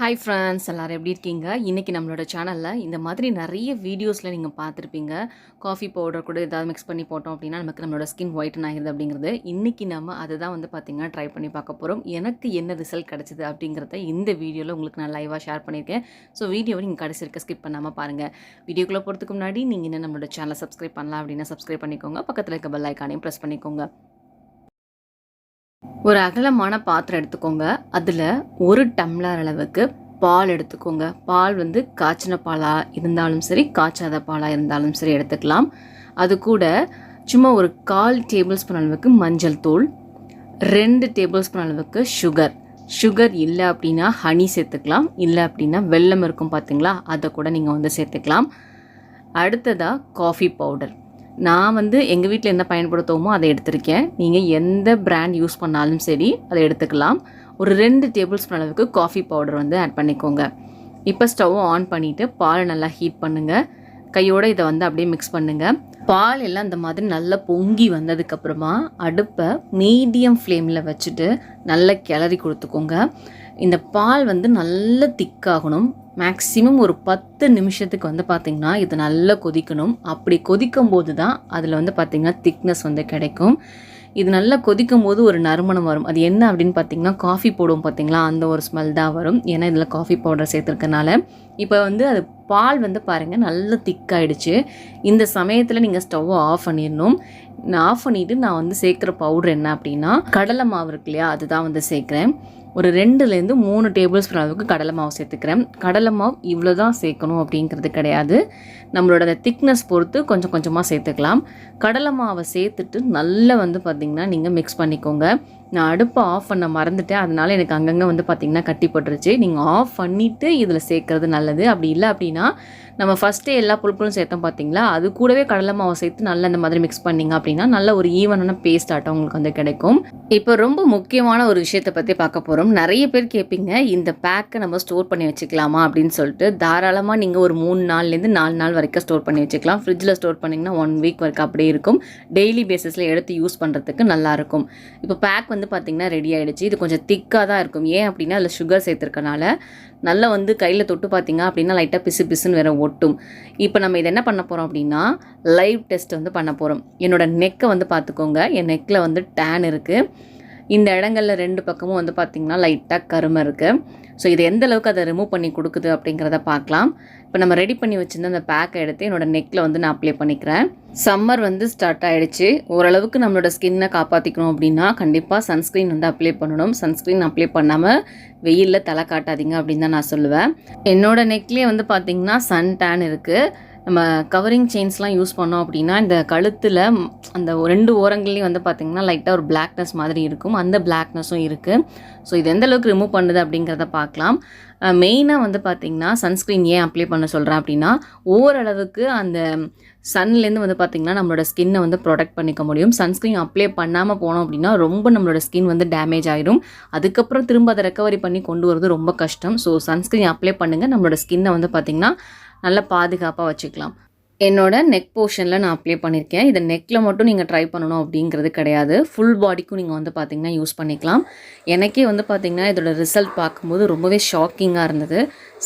Hi friends எல்லோரும் எப்படி இருக்கீங்க? இன்றைக்கி நம்மளோட சேனலில் இந்த மாதிரி நிறைய வீடியோஸில் நீங்கள் பார்த்துருப்பீங்க. காஃபி பவுடர் கூட ஏதாவது மிக்ஸ் பண்ணி போட்டோம் அப்படின்னா நமக்கு நம்மளோட ஸ்கின் ஒயிட்டன் ஆகிடுது அப்படிங்கிறது. இன்றைக்கி நம்ம அதை தான் வந்து பார்த்திங்கன்னா ட்ரை பண்ணி பார்க்க போகிறோம் எனக்கு என்ன ரிசல்ட் கிடச்சிது அப்படிங்கிறத இந்த வீடியோவில் உங்களுக்கு நான் லைவாக ஷேர் பண்ணியிருக்கேன். ஸோ வீடியோவை நீங்கள் கடைசி இருக்க ஸ்கிப் பண்ணாமல் பாருங்கள் வீடியோக்குள்ளே போகிறதுக்கு முன்னாடி நீங்கள் என்ன நம்மளோட சேனலை சப்ஸ்கிரைப் பண்ணலாம் அப்படின்னா சப்ஸ்கிரைப் பண்ணிக்கோங்க. பக்கத்தில் இருக்க பெல் ஐக்கானையும் ப்ரெஸ் பண்ணிக்கோங்க. ஒரு அகலமான பாத்திரம் எடுத்துக்கோங்க. அதில் ஒரு டம்ளர் அளவுக்கு பால் எடுத்துக்கோங்க. பால் வந்து காய்ச்சின பாலாக இருந்தாலும் சரி காய்ச்சாத பாலாக இருந்தாலும் சரி எடுத்துக்கலாம். அது கூட சும்மா ஒரு கால் டேபிள் ஸ்பூன் அளவுக்கு மஞ்சள் தூள் ரெண்டு டேபிள் ஸ்பூன் அளவுக்கு சுகர். சுகர் இல்லை அப்படின்னா ஹனி சேர்த்துக்கலாம். இல்லை அப்படின்னா வெல்லம் இருக்கும் பார்த்தீங்களா அதை கூட நீங்கள் வந்து சேர்த்துக்கலாம். அடுத்ததாக காஃபி பவுடர். நான் வந்து எங்கள் வீட்டில் என்ன பயன்படுத்துவோமோ அதை எடுத்திருக்கேன். நீங்கள் எந்த பிராண்ட் யூஸ் பண்ணாலும் சரி அதை எடுத்துக்கலாம். ஒரு ரெண்டு டேபிள் ஸ்பூன் அளவுக்கு காஃபி பவுடர் வந்து ஆட் பண்ணிக்கோங்க. இப்போ ஸ்டவ்வை ஆன் பண்ணிவிட்டு பாலை நல்லா ஹீட் பண்ணுங்கள் கையோடு இதை வந்து அப்படியே மிக்ஸ் பண்ணுங்கள் பால் எல்லாம் இந்த மாதிரி நல்லா பொங்கி வந்ததுக்கப்புறமா அடுப்பை மீடியம் ஃப்ளேமில் வச்சுட்டு நல்லா கிளறி கொடுத்துக்கோங்க. இந்த பால் வந்து நல்ல திக்காகணும். மேக்ஸிமம் ஒரு பத்து நிமிஷத்துக்கு வந்து பார்த்திங்கன்னா இது நல்லா கொதிக்கணும். அப்படி கொதிக்கும் போது தான் அதில் வந்து பார்த்திங்கன்னா திக்னஸ் வந்து கிடைக்கும். இது நல்லா கொதிக்கும் போது ஒரு நறுமணம் வரும். அது என்ன அப்படின்னு பார்த்தீங்கன்னா காஃபி போடுவோம் பார்த்தீங்களா அந்த ஒரு ஸ்மெல் தான் வரும். ஏன்னா இதில் காஃபி பவுடர் சேர்த்துருக்கனால. இப்போ வந்து அது பால் வந்து பாருங்கள் நல்லா திக்காயிடுச்சு இந்த சமயத்தில் நீங்கள் ஸ்டவ்வை ஆஃப் பண்ணிடணும். நான் ஆஃப் பண்ணிவிட்டு நான் வந்து சேர்க்குற பவுடர் என்ன அப்படின்னா கடலை மாவு இருக்கு இல்லையா? அதுதான் வந்து சேர்க்குறேன். ஒரு ரெண்டுலேருந்து மூணு டேபிள் ஸ்பூன் அளவுக்கு கடலை மாவு சேர்த்துக்கிறேன். கடலை மாவு இவ்வளோ தான் சேர்க்கணும் அப்படிங்கிறது கிடையாது. நம்மளோட அந்த திக்னஸ் பொறுத்து கொஞ்சம் கொஞ்சமாக சேர்த்துக்கலாம். கடலை மாவை சேர்த்துட்டு நல்லா வந்து பார்த்திங்கன்னா நீங்கள் மிக்ஸ் பண்ணிக்கோங்க. நான் அடுப்பை ஆஃப் பண்ண மறந்துட்டேன். அதனால் எனக்கு அங்கங்கே வந்து பார்த்திங்கன்னா கட்டி போட்டுருச்சு. நீங்கள் ஆஃப் பண்ணிவிட்டு இதில் சேர்க்குறது நல்லது. அப்படி இல்லை அப்படின்னா நம்ம ஃபஸ்ட்டே எல்லா பொருட்களும் சேர்த்தோம் பார்த்தீங்களா அது கூடவே கடலை மாவை சேர்த்து நல்லா இந்த மாதிரி மிக்ஸ் பண்ணிங்க அப்படின்னா நல்ல ஒரு ஈவனான பேஸ்ட் ஆட்டம் உங்களுக்கு வந்து கிடைக்கும். இப்போ ரொம்ப முக்கியமான ஒரு விஷயத்தை பற்றி பார்க்க போகிறோம் நிறைய பேர் கேட்பீங்க இந்த பேக்கை நம்ம ஸ்டோர் பண்ணி வச்சுக்கலாமா அப்படின்னு சொல்லிட்டு. தாராளமாக நீங்கள் ஒரு மூணு நாள்லேருந்து நாலு நாள் வரைக்கும் ஸ்டோர் பண்ணி வச்சுக்கலாம். ஃப்ரிட்ஜில் ஸ்டோர் பண்ணிங்கன்னா ஒன் வீக் வரைக்கும் அப்படியே இருக்கும். டெய்லி பேசிஸில் எடுத்து யூஸ் பண்ணுறதுக்கு நல்லாயிருக்கும் இப்போ பேக் வந்து பார்த்திங்கன்னா ரெடி ஆகிடுச்சு இது கொஞ்சம் திக்காக தான் இருக்கும். ஏன் அப்படின்னா அதில் சுகர் சேர்த்துருக்கனால நல்லா வந்து கையில் தொட்டு பார்த்தீங்க அப்படின்னா லைட்டாக பிசு பிசுன்னு வேற ஒட்டும். இப்போ நம்ம இதை என்ன பண்ண போகிறோம் அப்படின்னா லைவ் டெஸ்ட் வந்து பண்ண போகிறோம் என்னோடய நெக்கை வந்து பார்த்துக்கோங்க என் நெக்கில் வந்து டேன் இருக்குது இந்த இடங்களில் ரெண்டு பக்கமும் வந்து பார்த்திங்கன்னா லைட்டாக கருமை இருக்குது ஸோ இது எந்த அளவுக்கு அதை ரிமூவ் பண்ணி கொடுக்குது அப்படிங்கிறத பார்க்கலாம். இப்போ நம்ம ரெடி பண்ணி வச்சுருந்த அந்த பேக்கை எடுத்து என்னோடய நெக்கில் வந்து நான் அப்ளை பண்ணிக்கிறேன். சம்மர் வந்து ஸ்டார்ட் ஆகிடுச்சு ஓரளவுக்கு நம்மளோட ஸ்கின்னை காப்பாற்றிக்கணும் அப்படின்னா கண்டிப்பாக சன்ஸ்க்ரீன் வந்து அப்ளை பண்ணணும். சன்ஸ்க்ரீன் அப்ளை பண்ணாமல் வெயிலில் தலை காட்டாதீங்க அப்படின்னு தான் நான் சொல்லுவேன். என்னோட நெக்லேயே வந்து பார்த்திங்கன்னா சன் டேன் இருக்குது நம்ம கவரிங் செயின்ஸ்லாம் யூஸ் பண்ணோம் அப்படின்னா இந்த கழுத்தில் அந்த ரெண்டு ஓரங்கள்லேயும் வந்து பார்த்திங்கன்னா லைட்டாக ஒரு பிளாக்னஸ் மாதிரி இருக்கும். அந்த பிளாக்னஸும் இருக்குது ஸோ இது எந்த அளவுக்கு ரிமூவ் பண்ணுது அப்படிங்கிறத பார்க்கலாம் மெயினாக வந்து பார்த்திங்கன்னா சன்ஸ்க்ரீன் ஏன் அப்ளை பண்ண சொல்கிறேன் அப்படின்னா ஓரளவுக்கு அந்த சன்லேருந்து வந்து பார்த்திங்கன்னா நம்மளோட ஸ்கின்னை வந்து ப்ரொடெக்ட் பண்ணிக்க முடியும். சன்ஸ்க்ரீன் அப்ளை பண்ணாமல் போனோம் அப்படின்னா ரொம்ப நம்மளோட ஸ்கின் வந்து டேமேஜ் ஆகிடும் அதுக்கப்புறம் திரும்ப அதை ரெக்கவரி பண்ணி கொண்டு வரது ரொம்ப கஷ்டம். ஸோ சன்ஸ்க்ரீன் அப்ளை பண்ணுங்கள் நம்மளோட ஸ்கின்னை வந்து பார்த்திங்கன்னா நல்லா பாதுகாப்பாக வச்சுக்கலாம். என்னோட நெக் போர்ஷனில் நான் அப்ளை பண்ணியிருக்கேன் இதை நெக்கில் மட்டும் நீங்கள் ட்ரை பண்ணணும் அப்படிங்கிறது கிடையாது. ஃபுல் பாடிக்கும் நீங்கள் வந்து பார்த்திங்கன்னா யூஸ் பண்ணிக்கலாம். எனக்கே வந்து பார்த்திங்கன்னா இதோட ரிசல்ட் பார்க்கும்போது ரொம்பவே ஷாக்கிங்காக இருந்தது.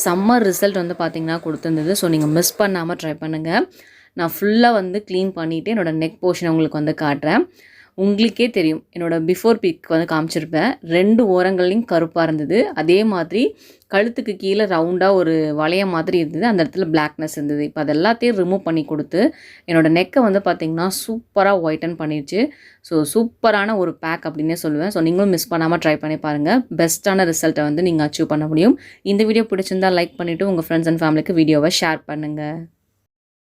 சம்மர் ரிசல்ட் வந்து பார்த்திங்கன்னா கொடுத்துருந்தது. ஸோ நீங்கள் மிஸ் பண்ணாமல் ட்ரை பண்ணுங்கள் நான் ஃபுல்லாக வந்து க்ளீன் பண்ணிவிட்டு என்னோடய நெக் போர்ஷனை உங்களுக்கு வந்து காட்டுறேன். உங்களுக்கே தெரியும். என்னோடய பிஃபோர் பிக் வந்து காமிச்சிருப்பேன். ரெண்டு ஓரங்கள்லையும் கருப்பாக இருந்தது. அதே மாதிரி கழுத்துக்கு கீழே ரவுண்டாக ஒரு வளைய மாதிரி இருந்தது. அந்த இடத்துல பிளாக்னஸ் இருந்தது. இப்போ அது எல்லாத்தையும் ரிமூவ் பண்ணி கொடுத்து என்னோடய நெக்கை வந்து பார்த்திங்கன்னா சூப்பராக ஒயிட்டன் பண்ணிடுச்சு. ஸோ சூப்பரான ஒரு பேக் அப்படின்னே சொல்லுவேன். ஸோ நீங்களும் மிஸ் பண்ணாமல் ட்ரை பண்ணி பாருங்கள் பெஸ்ட்டான ரிசல்ட்டை வந்து நீங்கள் அச்சீவ் பண்ண முடியும். இந்த வீடியோ பிடிச்சிருந்தா லைக் பண்ணிவிட்டு உங்கள் ஃப்ரெண்ட்ஸ் அண்ட் ஃபேமிலிக்கு வீடியோவை ஷேர் பண்ணுங்கள்